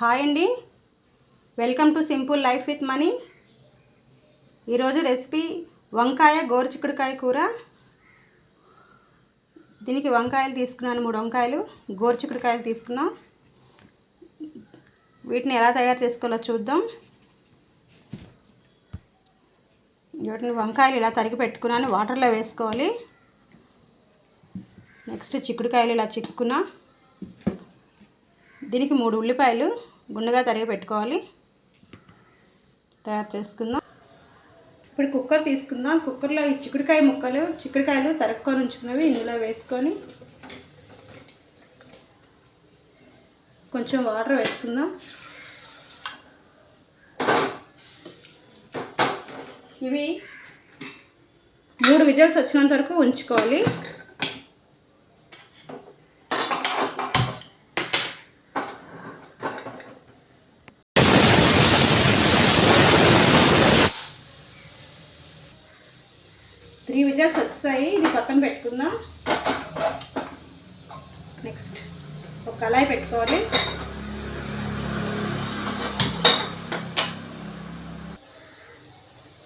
Hi అండి. Welcome to simple life with money. ఈరోజు recipe వంకాయ గోరుచిక్కుడుకాయ కూర. దీనికి వంకాయలు తీసుకున్నాను మూడు వంకాయలు. గోరుచిక్కుడుకాయలు తీసుకున్నాం. వీటిని ఎలా తయారు చేసుకోవాలో చూద్దాం. వీటిని వంకాయలు ఇలా తరిగి పెట్టుకున్నాను వాటర్లో వేసుకోవాలి. నెక్స్ట్ చిక్కుడుకాయలు ఇలా చిక్కుకున్నా. దీనికి మూడు ఉల్లిపాయలు గుండెగా తరిగి పెట్టుకోవాలి. తయారు చేసుకుందాం. ఇప్పుడు కుక్కర్ తీసుకుందాం. కుక్కర్లో ఈ చిక్కుడుకాయ ముక్కలు చిక్కుడుకాయలు తరుక్కొని ఉంచుకున్నవి ఇందులో వేసుకొని కొంచెం వాటర్ వేసుకుందాం. ఇవి మూడు విజల్స్ వచ్చినంత వరకు ఉంచుకోవాలి. ఇది పక్కన పెట్టుకుందాం. నెక్స్ట్ ఒక కళాయి పెట్టుకోవాలి.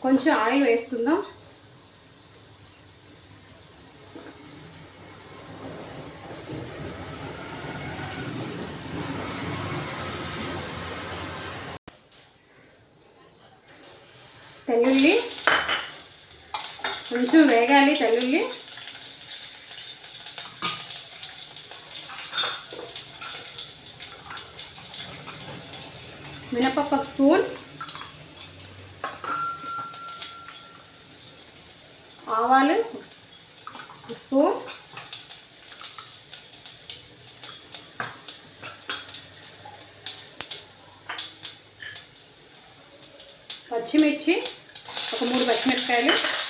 కొంచెం ఆయిల్ వేసుకుందాం. తెల్లుల్లి కొంచెం వేగాలి తెల్లుల్లి. మినపప్పు ఒక స్పూన్. ఆవాలు ఒక స్పూన్. పచ్చిమిర్చి ఒక మూడు పచ్చిమిరపకాయలు.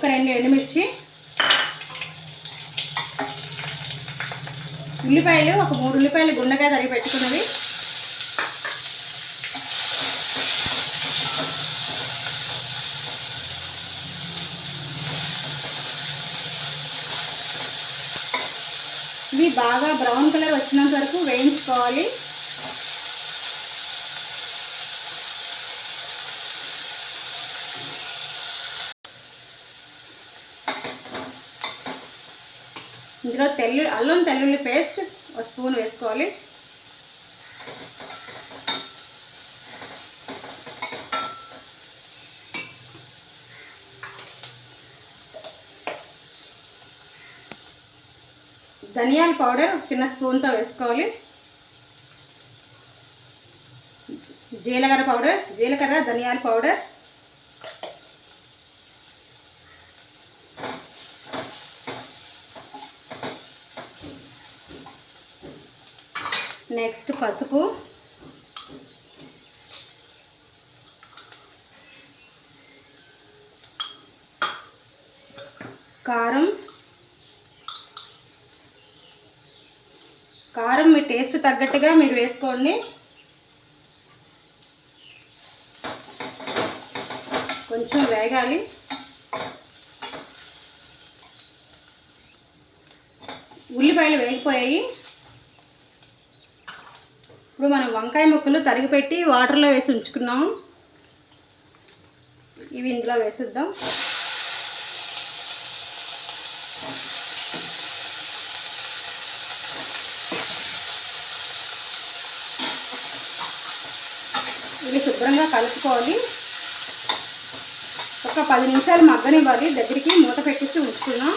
ఒక రెండు ఎండుమిర్చి ఉల్లిపాయలు ఒక మూడు ఉల్లిపాయలు గుండెగా తరిగి పెట్టుకున్నవి. ఇవి బాగా బ్రౌన్ కలర్ వచ్చినంత వరకు వేయించుకోవాలి. ఇందులో తెల్లు అల్లం తెల్లుల్లి పేస్ట్ ఒక స్పూన్ వేసుకోవాలి. ధనియాల పౌడర్ చిన్న స్పూన్తో వేసుకోవాలి. జీలకర్ర పౌడర్ జీలకర్ర ధనియాల పౌడర్. నెక్స్ట్ పసుపు. కారం. కారం మీ టేస్ట్ తగ్గట్టుగా మీరు వేసుకోండి. కొంచెం వేగాలి. ఉల్లిపాయలు వేగిపోయాయి. ఇప్పుడు మనం వంకాయ ముక్కలు తరిగి పెట్టి వాటర్లో వేసి ఉంచుకున్నాం. ఇవి ఇందులో వేసిద్దాం. ఇవి శుభ్రంగా కలుపుకోవాలి. ఒక పది నిమిషాలు మగ్గనివ్వాలి. దగ్గరికి మూత పెట్టేసి ఉంచుకున్నాం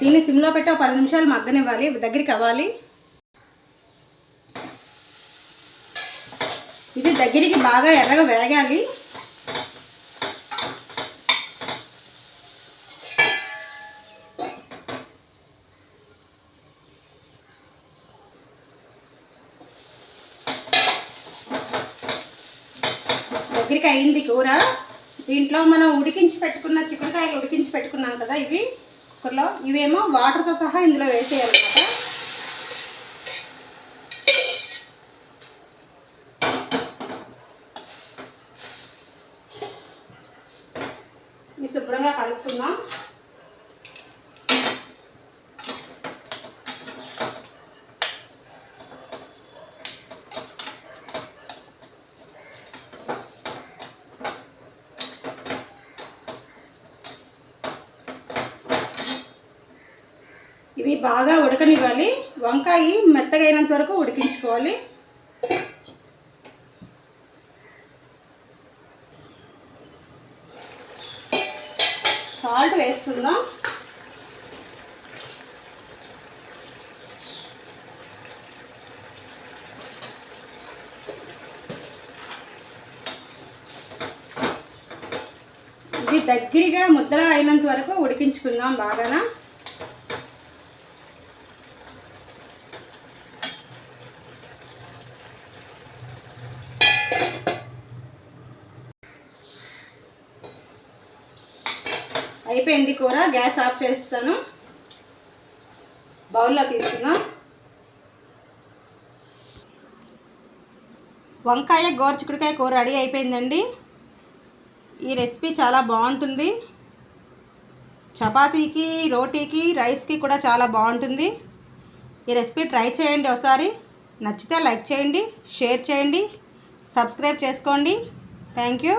దీన్ని సిమ్లో పెట్టి ఒక పది నిమిషాలు మగ్గనివ్వాలి దగ్గరికి అవ్వాలి. ఇది దగ్గరికి బాగా ఎర్రగా వేగాలి. దగ్గరికి అయింది కూర. దీంట్లో మనం ఉడికించి పెట్టుకున్న చిక్కుడుకాయలు ఉడికించి పెట్టుకున్నాం కదా ఇవి. కుక్కర్లో ఇవేమో వాటర్తో సహా ఇందులో వేసేయాలన్నమాట శుభ్రంగా కలుపుకుందాం ఇవి బాగా ఉడకనివ్వాలి. వంకాయ మెత్తగైనంత వరకు ఉడికించుకోవాలి. సాల్ట్ వేసుకుందాం ఇది దగ్గరగా ముద్దలా అయినంత వరకు ఉడికించుకుందాం బాగానా. అయిపోయింది కూర గ్యాస్ ఆఫ్ చేస్తాను. బౌల్లో తీసుకున్నాం వంకాయ గోరుచిక్కుడుకాయ కూర రెడీ అయిపోయిందండి. ఈ రెసిపీ చాలా బాగుంటుంది. చపాతీకి రోటీకి రైస్కి కూడా చాలా బాగుంటుంది. ఈ రెసిపీ ట్రై చేయండి ఒకసారి. నచ్చితే లైక్ చేయండి షేర్ చేయండి సబ్స్క్రైబ్ చేసుకోండి. Thank you.